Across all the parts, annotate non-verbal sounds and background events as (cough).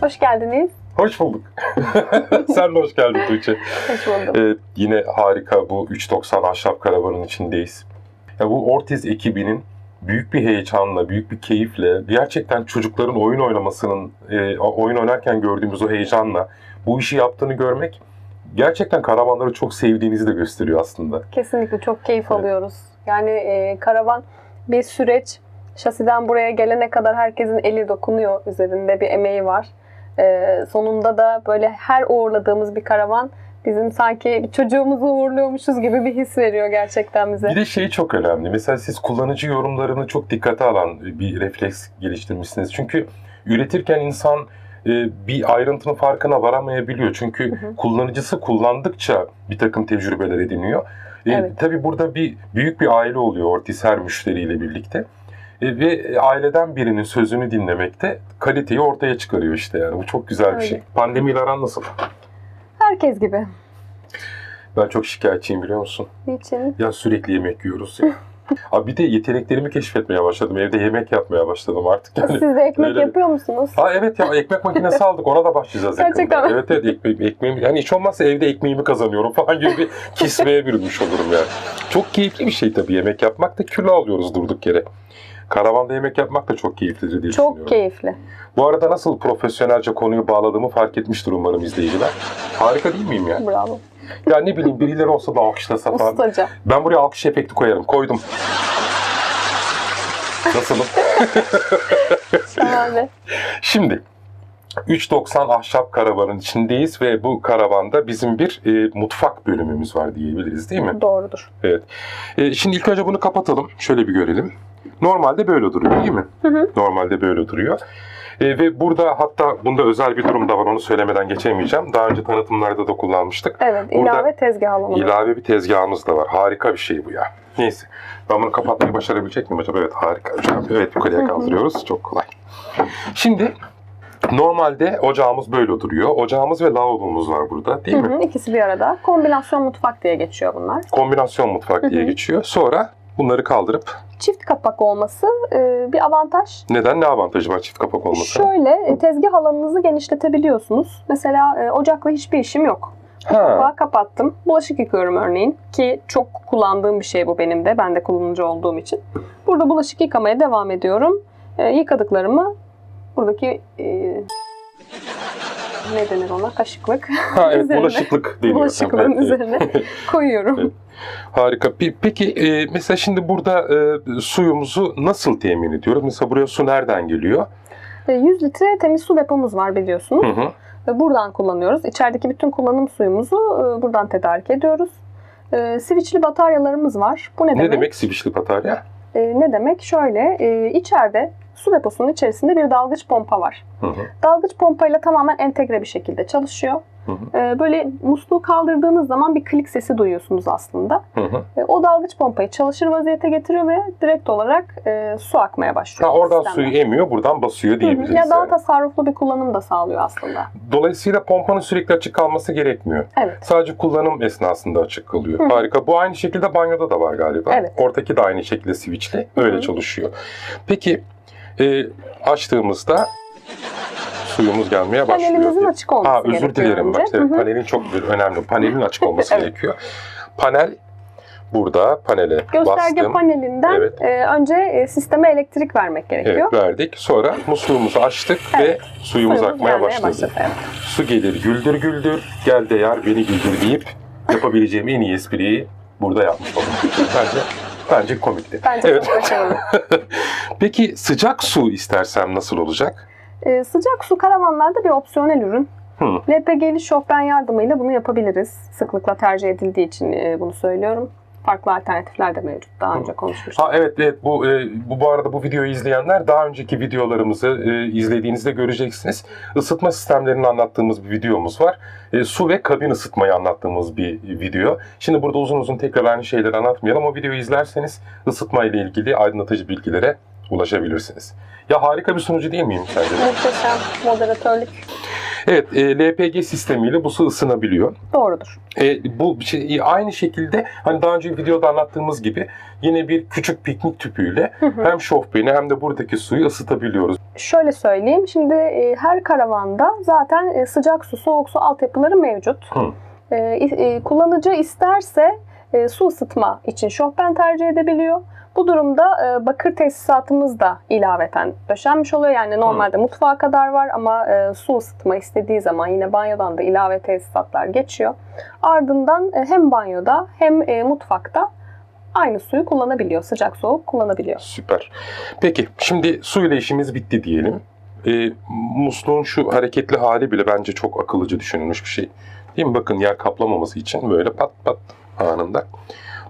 Hoş geldiniz. Hoş bulduk. (laughs) Sen de hoş geldin Tuğçe. Hoş buldum. Evet, yine harika bu 390 ahşap karavanın içindeyiz. Ya bu Ortiz ekibinin büyük bir heyecanla, büyük bir keyifle, gerçekten çocukların oyun oynamasının, e, oyun oynarken gördüğümüz o heyecanla bu işi yaptığını görmek gerçekten karavanları çok sevdiğinizi de gösteriyor aslında. Kesinlikle çok keyif Evet. alıyoruz. Yani e, karavan bir süreç. Şasiden buraya gelene kadar herkesin eli dokunuyor. Üzerinde bir emeği var. E, sonunda da böyle her uğurladığımız bir karavan bizim sanki bir çocuğumuzu uğurluyormuşuz gibi bir his veriyor gerçekten bize. Bir de şey çok önemli. Mesela siz kullanıcı yorumlarını çok dikkate alan bir refleks geliştirmişsiniz. Çünkü üretirken insan e, bir ayrıntının farkına varamayabiliyor. Çünkü Hı hı. kullanıcısı kullandıkça bir takım tecrübeler ediniyor. E, Evet. Tabii burada bir büyük bir aile oluyor Ortiz her müşteriyle birlikte. Ve aileden birinin sözünü dinlemek de kaliteyi ortaya çıkarıyor işte yani. Bu çok güzel bir Öyle. şey. Pandemiyle aran nasıl? Herkes gibi. Ben çok şikayetçiyim biliyor musun? Niçin? Ya sürekli yemek yiyoruz ya. (laughs) Abi bir de yeteneklerimi keşfetmeye başladım. Evde yemek yapmaya başladım artık. Yani. Siz de ekmek öyle- yapıyor musunuz? Ha evet ya ekmek makinesi aldık. Ona da başlayacağız Gerçekten yakında. Evet evet ekmek, ekmeğimi. Yani hiç olmazsa evde ekmeğimi kazanıyorum falan gibi bir kisveye bürünmüş olurum yani. Çok keyifli bir şey tabii yemek yapmak da kilo alıyoruz durduk yere. Karavanda yemek yapmak da çok keyiflidir diye Çok düşünüyorum. keyifli. Bu arada nasıl profesyonelce konuyu bağladığımı fark etmiştir umarım izleyiciler. Harika değil miyim ya? Bravo. Ya ne bileyim birileri olsa da alkışlasa falan. Ustaca. Ben buraya alkış efekti koyarım. Koydum. Nasılım? (laughs) Şahane. Şimdi 390 ahşap karavanın içindeyiz ve bu karavanda bizim bir e, mutfak bölümümüz var diyebiliriz değil mi? Doğrudur. E, şimdi ilk önce bunu kapatalım. Şöyle bir görelim. Normalde böyle duruyor değil mi? Hı hı. Normalde böyle duruyor. E, ve burada hatta bunda özel bir durum da var onu söylemeden geçemeyeceğim. Daha önce tanıtımlarda da kullanmıştık. Evet, Burada ilave tezgah alanı. İlave bir tezgahımız da var. Harika bir şey bu ya. Neyse. Ben bunu kapatmayı başarabilecek miyim acaba? Evet harika. Evet yukarıya kaldırıyoruz. Çok kolay. Şimdi normalde ocağımız böyle duruyor. Ocağımız ve lavabomuz var burada değil Hı mi? hı, ikisi bir arada. Kombinasyon mutfak diye geçiyor bunlar. Kombinasyon mutfak diye Hı hı. geçiyor. Sonra bunları kaldırıp Çift kapak olması e, bir avantaj. neden ne avantajı var çift kapak olması? Şöyle e, tezgah alanınızı genişletebiliyorsunuz. Mesela e, ocakla hiçbir işim yok. Ha, Kapağı kapattım. Bulaşık yıkıyorum örneğin. Ki çok kullandığım bir şey bu benim de. Ben de kullanıcı olduğum için. Burada bulaşık yıkamaya devam ediyorum. Yıkadıklarımı buradaki e, ne denir ona? Kaşıklık. ha evet üzerine- bulaşıklık deniyor. Bulaşıklığın Evet, üzerine koyuyorum. Evet. Harika. Pe- Peki e, mesela şimdi burada e, suyumuzu nasıl temin ediyoruz? Mesela buraya su nereden geliyor? E, 100 litre temiz su depomuz var biliyorsunuz. Hı hı. Ve buradan kullanıyoruz. İçerideki bütün kullanım suyumuzu e, buradan tedarik ediyoruz. E, Switch'li bataryalarımız var. Bu ne, Ne demek? demek sivişli batarya? E, ne demek? Şöyle, e, içeride su deposunun içerisinde bir dalgıç pompa var. Hı hı. Dalgıç pompayla tamamen entegre bir şekilde çalışıyor. Hı hı. E, böyle musluğu kaldırdığınız zaman bir klik sesi duyuyorsunuz aslında. Hı hı. E, o dalgıç pompayı çalışır vaziyete getiriyor ve direkt olarak e, su akmaya başlıyor. Ha, oradan sistemden. suyu emiyor, buradan basıyor diyebiliriz. Ya daha yani. tasarruflu bir kullanım da sağlıyor aslında. Dolayısıyla pompanın sürekli açık kalması gerekmiyor. Evet. Sadece kullanım esnasında açık kalıyor. Hı. Harika. Bu aynı şekilde banyoda da var galiba. Evet. Ortaki de aynı şekilde switchli. Öyle hı. çalışıyor. Peki e, açtığımızda suyumuz gelmeye başlıyor. Panelimizin açık olması Ha özür dilerim. önce. Bak, Hı hı. panelin çok önemli. Panelin açık olması (laughs) Evet. gerekiyor. Panel burada. Panele Gösterge bastım. panelinden Evet. e, önce e, sisteme elektrik vermek gerekiyor. Evet verdik. Sonra musluğumuzu açtık Evet. ve suyumuz Suyumuz akmaya başladı. başladı, evet. Su gelir güldür güldür, gel de yar beni güldür deyip yapabileceğim en iyi espriyi burada yapmış oldum. (laughs) Bence bence komikti. Bence evet. (laughs) Peki sıcak su istersem nasıl olacak? E, sıcak su karavanlarda bir opsiyonel ürün. Hı. LPG'li şofben yardımıyla bunu yapabiliriz. Sıklıkla tercih edildiği için e, bunu söylüyorum. Farklı alternatifler de mevcut. Daha önce konuşmuştuk. Ha evet evet bu e, bu bu arada bu videoyu izleyenler daha önceki videolarımızı e, izlediğinizde göreceksiniz. Isıtma sistemlerini anlattığımız bir videomuz var. E, su ve kabin ısıtmayı anlattığımız bir video. Şimdi burada uzun uzun tekrar aynı şeyleri anlatmayalım. O videoyu izlerseniz ısıtma ile ilgili aydınlatıcı bilgilere ulaşabilirsiniz. Ya harika bir sunucu değil miyim sence? Muhteşem moderatörlük. Evet, e, LPG sistemiyle bu su ısınabiliyor. Doğrudur. E, bu şey, aynı şekilde hani daha önce videoda anlattığımız gibi yine bir küçük piknik tüpüyle Hı hı. hem şofbeni hem de buradaki suyu ısıtabiliyoruz. Şöyle söyleyeyim. Şimdi e, her karavanda zaten e, sıcak su, soğuk su altyapıları mevcut. Hı. E, e, kullanıcı isterse e, su ısıtma için şofben tercih edebiliyor. Bu durumda e, bakır tesisatımız da ilaveten döşenmiş oluyor. Yani normalde mutfağa kadar var ama e, su ısıtma istediği zaman yine banyodan da ilave tesisatlar geçiyor. Ardından e, hem banyoda hem e, mutfakta aynı suyu kullanabiliyor. Sıcak soğuk kullanabiliyor. Süper. Peki şimdi suyla işimiz bitti diyelim. E, musluğun şu hareketli hali bile bence çok akıllıca düşünülmüş bir şey. Değil mi? Bakın yer kaplamaması için böyle pat pat anında.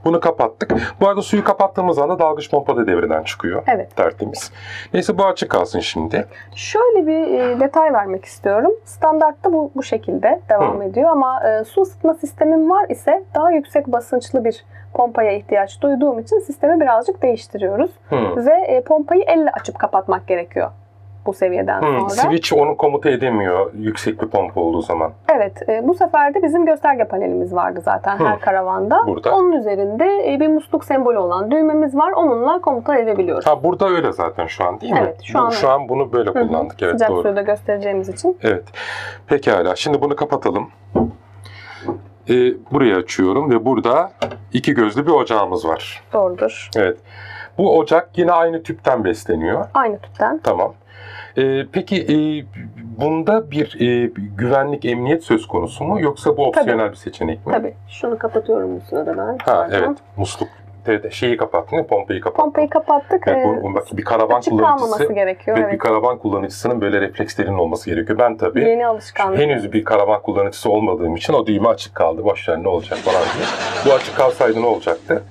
Bunu kapattık. Bu arada suyu kapattığımız anda dalgıç pompa da devreden çıkıyor. Evet. Tertemiz. Neyse bu açık kalsın şimdi. Şöyle bir e, detay vermek istiyorum. Standartta bu, bu şekilde devam Hı. ediyor ama e, su ısıtma sistemim var ise daha yüksek basınçlı bir pompaya ihtiyaç duyduğum için sistemi birazcık değiştiriyoruz. Hı. Ve e, pompayı elle açıp kapatmak gerekiyor bu seviyeden Hı, sonra. Switch onu komuta edemiyor yüksek bir pompa olduğu zaman. Evet, e, bu sefer de bizim gösterge panelimiz vardı zaten Hı. her karavanda. Burada. Onun üzerinde e, bir musluk sembolü olan düğmemiz var. Onunla komuta edebiliyoruz. Ha burada öyle zaten şu an değil mi? Evet, şu Bu- an şu an bunu böyle Hı hı. kullandık. Evet Sıcak doğru. suyu da göstereceğimiz için. Evet. Pekala. Şimdi bunu kapatalım. Ee, burayı açıyorum ve burada iki gözlü bir ocağımız var. Doğrudur. Evet. Bu ocak yine aynı tüpten besleniyor. Aynı tüpten. Tamam. Ee, peki e, bunda bir e, güvenlik, emniyet söz konusu mu yoksa bu opsiyonel bir seçenek mi? Tabii. Şunu kapatıyorum bu sırada ben. Ha Pardon. evet. Musluk de, de- şeyi kapattın değil mi? Pompayı kapattın. Pompayı kapattık. Evet, Ee, bu, bu- bak, bir karavan açık kullanıcısı gerekiyor. ve Evet. bir karavan kullanıcısının böyle reflekslerinin olması gerekiyor. Ben tabii Yeni alışkanlık. henüz bir karavan kullanıcısı olmadığım için o düğme açık kaldı. Boş ver ne olacak falan diye. Bu açık kalsaydı ne olacaktı?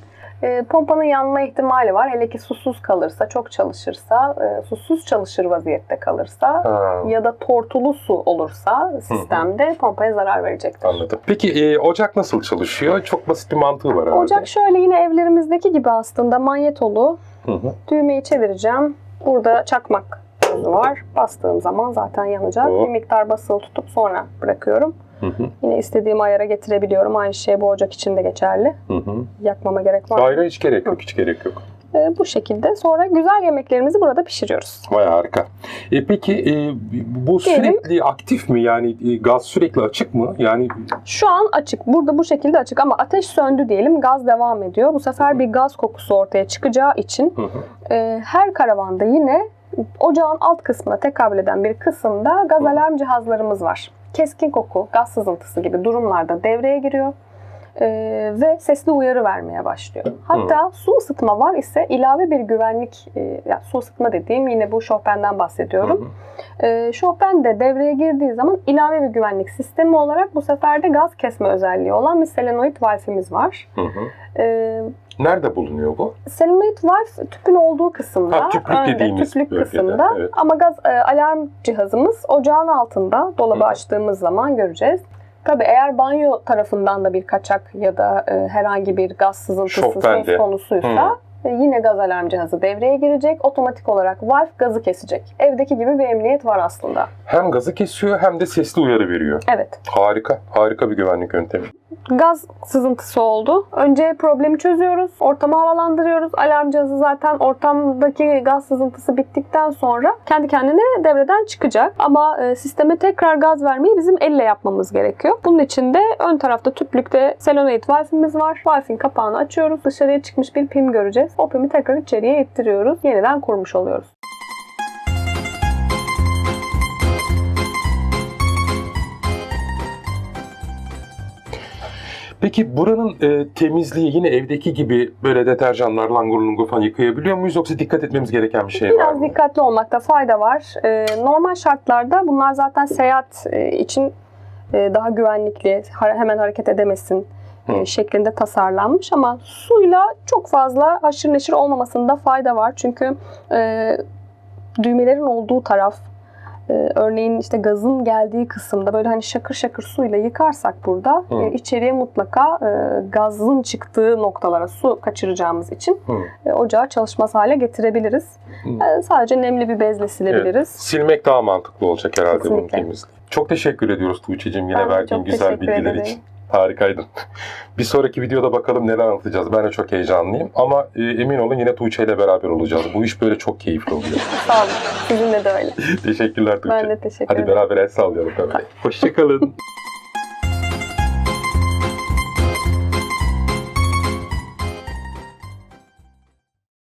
Ee, pompanın yanma ihtimali var. Hele ki susuz kalırsa, çok çalışırsa, e, susuz çalışır vaziyette kalırsa Ha, ya da tortulu su olursa sistemde pompaya zarar verecektir. anladım. Peki e, ocak nasıl çalışıyor? Çok basit bir mantığı var herhalde. Ocak şöyle yine evlerimizdeki gibi aslında manyetolu. Hı hı. Düğmeyi çevireceğim. Burada çakmak var. Bastığım zaman zaten yanacak. Oh. Bir miktar basılı tutup sonra bırakıyorum. Hı hı. Yine istediğim ayara getirebiliyorum. Aynı şey bu ocak için de geçerli. Hı hı. Yakmama gerek var. mı? Hayır hiç gerek yok, hiç gerek yok. Ee, bu şekilde. Sonra güzel yemeklerimizi burada pişiriyoruz. Vay harika. E, peki e, bu Diyelim. sürekli aktif mi? Yani e, gaz sürekli açık mı? Yani Şu an açık. Burada bu şekilde açık ama ateş söndü diyelim. Gaz devam ediyor. Bu sefer bir gaz kokusu ortaya çıkacağı için hı hı. e, her karavanda yine ocağın alt kısmına tekabül eden bir kısımda gaz alarm cihazlarımız var. Keskin koku, gaz sızıntısı gibi durumlarda devreye giriyor. e, ve sesli uyarı vermeye başlıyor. Hatta su ısıtma var ise ilave bir güvenlik, e, yani su ısıtma dediğim yine bu şofbenden bahsediyorum. Hı. E, Chopin de devreye girdiği zaman ilave bir güvenlik sistemi olarak bu sefer de gaz kesme özelliği olan bir selenoid valfimiz var. Hı. E, Nerede bulunuyor bu? selenoid valf tüpün olduğu kısımda, Ha, tüplük önde, dediğimiz tüplük bölgede, kısımda evet. ama gaz e, alarm cihazımız ocağın altında dolabı Hı. açtığımız zaman göreceğiz. Tabii eğer banyo tarafından da bir kaçak ya da e, herhangi bir gaz sızıntısı Chopin'de. söz konusuysa e, yine gaz alarm cihazı devreye girecek. Otomatik olarak valf gazı kesecek. Evdeki gibi bir emniyet var aslında. Hem gazı kesiyor hem de sesli uyarı veriyor. Evet. Harika. Harika bir güvenlik yöntemi. Gaz sızıntısı oldu. Önce problemi çözüyoruz. Ortamı havalandırıyoruz. Alarm cihazı zaten ortamdaki gaz sızıntısı bittikten sonra kendi kendine devreden çıkacak. Ama e, sisteme tekrar gaz vermeyi bizim elle yapmamız gerekiyor. Bunun için de ön tarafta tüplükte selenoid valfimiz var. Valfin kapağını açıyoruz. Dışarıya çıkmış bir pim göreceğiz. O pimi tekrar içeriye ittiriyoruz. Yeniden kurmuş oluyoruz. Peki buranın e, temizliği yine evdeki gibi böyle deterjanlar, langur lungur falan yıkayabiliyor muyuz yoksa dikkat etmemiz gereken bir şey var Biraz mı? dikkatli olmakta fayda var. Ee, normal şartlarda bunlar zaten seyahat e, için e, daha güvenlikli, hemen hareket edemesin e, Hı. şeklinde tasarlanmış ama suyla çok fazla haşır neşir olmamasında fayda var. Çünkü e, düğmelerin olduğu taraf e, örneğin işte gazın geldiği kısımda böyle hani şakır şakır suyla yıkarsak burada Hı. e, içeriye mutlaka e, gazın çıktığı noktalara su kaçıracağımız için Hı. e, ocağı çalışmaz hale getirebiliriz. E, sadece nemli bir bezle silebiliriz. Silmek daha mantıklı olacak herhalde bunun temizliği. Çok teşekkür ediyoruz Tuğçe'cim yine Ben verdiğin güzel bilgiler ederim. için. Harikaydın. (laughs) Bir sonraki videoda bakalım neler anlatacağız. Ben de çok heyecanlıyım. Ama e, emin olun yine Tuğçe ile beraber olacağız. Bu iş böyle çok keyifli oluyor. (laughs) Sağ olun. Sizinle de öyle. Teşekkürler Tuğçe. Ben de teşekkür Hadi ederim. beraber el sallayalım. Hoşçakalın. (laughs)